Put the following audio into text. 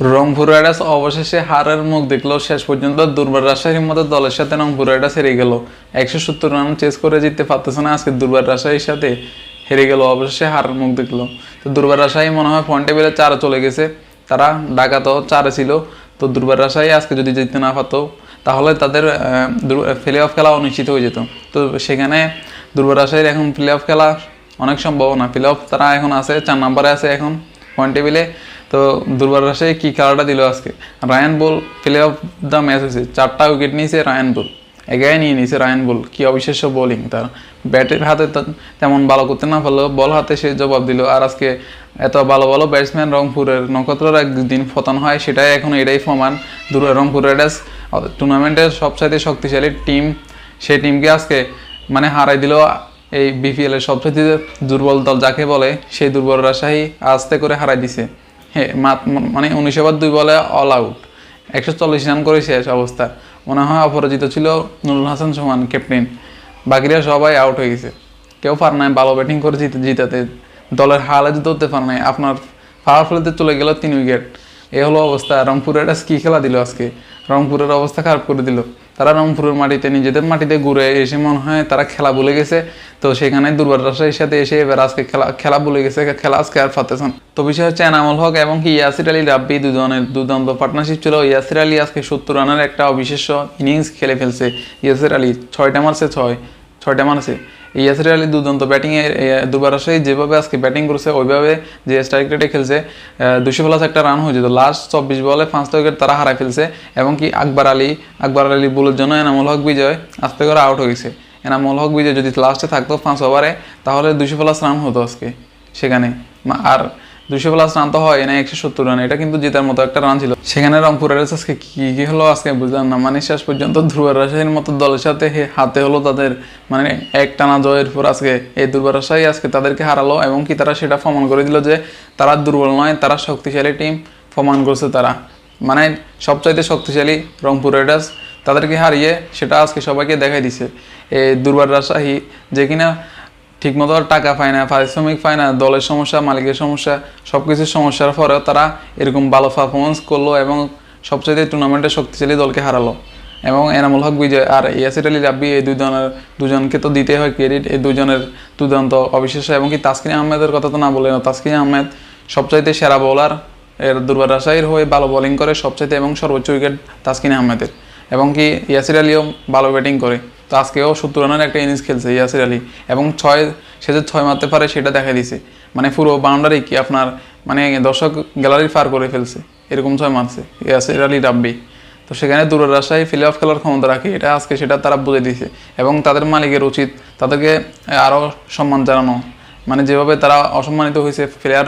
Rangpur Riders অবশেষে হারের মুখ দেখল। শেষ পর্যন্ত দুর্বার রাজশাহীর মতো দলের সাথে রংপুর রাইডার্স হেরে গেল। একশো সত্তর রান চেস করে জিততে পারতেছে না আজকে দুর্বার রাজশাহীর সাথে হেরে গেল। অবশেষে হারের মুখ দেখল। তো দুর্বার রাজশাহী মনে হয় পয়েন্ট টেবিলে চারে চলে গেছে। তারা ঢাকা তো চারে ছিল। তো দুর্বার রাজশাহী আজকে যদি জিততে না পারতো, তাহলে তাদের প্লে অফ খেলা অনিশ্চিত হয়ে যেত। তো সেখানে দুর্বার রাজশাহীর এখন প্লে অফ খেলা অনেক সম্ভাবনা। প্লে অফ তারা এখন আছে, চার নম্বরে আছে এখন। পয়েন্ট টেবিলে তো দুর্বার রাজশাহী কী খেলাটা দিল আজকে? রায়ান বল প্লে অফ দ্য ম্যাচ হয়েছে। চারটা উইকেট নিয়েছে রায়ান বল এগাই নিয়ে নিয়েছে রায়ান বল কি অবিশ্বাস্য বোলিং তার। ব্যাটের হাতে তেমন ভালো করতে না পারলেও বল হাতে সে জবাব দিল। আর আজকে এত ভালো ভালো ব্যাটসম্যান রংপুরের নক্ষত্রর একদিন পতন হয়, সেটাই এখন এটাই প্রমাণ। দূর রংপুর রাইডার্স টুর্নামেন্টের সবচাইতে শক্তিশালী টিম সেই টিমকে আজকে মানে হারাই দিল এই বিপিএল এর সবচেয়ে দুর্বল দল, যাকে বলে সেই দুর্বল রাজশাহী আস্তে করে হারাই দিছে। হ্যাঁ মানে উনিশ ওভার দুই বলে অল আউট একশো চল্লিশ রান করে শেষ অবস্থা। মনে হয় অপরাজিত ছিল নুরুল হাসান সোহান ক্যাপ্টেন বাকিরা সবাই আউট হয়ে গেছে। কেউ পার নাই, ভালো ব্যাটিং করে জিতে, জিতাতে। দলের হালে ধরতে পার নাই। আপনার পাওয়ার ফেলতে চলে গেল তিন উইকেট এ হলো অবস্থা। রংপুরের কি খেলা দিল আজকে? রংপুরের অবস্থা খারাপ করে দিল। তারা রংপুরের মাটিতে, নিজেদের মাটিতে ঘুরে এসে মনে হয় তারা খেলা ভুলে গেছে। তো সেখানে দুর্বার সাথে এসে এবার আজকে খেলা খেলা ভুলে গেছে, খেলা আজকে আর ফাতেছেন তো বিষয় হচ্ছে এনামুল হক এবং কি ইয়াসির আলী রাব্বি দুজনের দুর্দান্ত পার্টনারশিপ ছিল। ইয়াসির আলী আজকে সত্তর রানের একটা অবিশেষ্য ইনিংস খেলে ফেলছে। ইয়াসির আলী ছয়টা মার্চে ছয় ছয়টা মারছে। ইয়াসির আলী দুর্দান্ত ব্যাটিংয়ে দুবার আসে যেভাবে আজকে ব্যাটিং করছে, ওইভাবে যে স্ট্রাইক রেটে খেলছে দুশো প্লাস একটা রান হয়ে যেত লাস্ট চব্বিশ বলে পাঁচটা উইকেট তারা হারাই ফেলছে, এবং কি আকবর আলী আকবর আলী বুলের জন্য এনামুল হক বিজয় আস্তে করে আউট হয়েছে এনামুল হক বিজয় যদি লাস্টে থাকতো পাঁচ ওভারে তাহলে দুশো প্লাস রান হতো আজকে সেখানে। আর দুশো প্লাস রান তো হয় না একশো সত্তর রান এটা কিন্তু জেতার মতো একটা রান ছিল। সেখানে রংপুরের আজকে কি কি হলো আজকে বুঝলাম না। মানে শেষ পর্যন্ত ধ্রুব রাজশাহীর মতো দলের সাথে হাতে হলো তাদের মানে এক টানা জয়ের পর আজকে এই দুর্বার রাজশাহী আজকে তাদেরকে হারালো এবং কি তারা সেটা প্রমাণ করে দিল যে তারা দুর্বল নয়, তারা শক্তিশালী টিম প্রমাণ করছে তারা। মানে সবচাইতে শক্তিশালী রংপুর রাইডার্স তাদেরকে হারিয়ে সেটা আজকে সবাইকে দেখাই দিছে। এই দুর্বার রাজশাহী যে কিনা ঠিকমতো টাকা পায় না, পারিশ্রমিক পায় না, দলের সমস্যা, মালিকের সমস্যা সব কিছুর সমস্যার পরেও তারা এরকম ভালো পারফরমেন্স করল এবং সবচেয়ে টুর্নামেন্টে শক্তিশালী দলকে হারালো। এবং এনামুল হক বিজয় আর ইয়াসির আলী রাব্বি এই দুজনের দুজনকে তো দিতে হয় ক্রেডিট এই দুজনের দুর্দান্ত অবিশ্বাস্য। এবং কি তাসকিন আহমেদের কথা তো না বলে না তাসকিন আহমেদ সবচাইতে সেরা বোলার এর দুর্বার হয়ে ভালো বোলিং করে সবচাইতে এবং সর্বোচ্চ উইকেট তাসকিন আহমেদের। এবং কি ইয়াসির আলীও ভালো ব্যাটিং করে। তো আজকেও সত্তর রানের একটা ইনিংস খেলছে ইয়াসির আলী। এবং ছয়, সে যে ছয় মারতে পারে সেটা দেখা দিছে মানে পুরো বাউন্ডারি কি আপনার মানে দর্শক গ্যালারি পার করে ফেলছে। এরকম ছয় মারছে ইয়াসির আলী রাব্বি। তো সেখানে দূরের রাজশাহী ফিলে অফ খেলার ক্ষমতা রাখে। এটা আজকে সেটা তারা বুঝে দিয়েছে। এবং তাদের মালিকের উচিত তাদেরকে আরও সম্মান জানানো। মানে যেভাবে তারা অসম্মানিত হয়েছে প্লেয়ার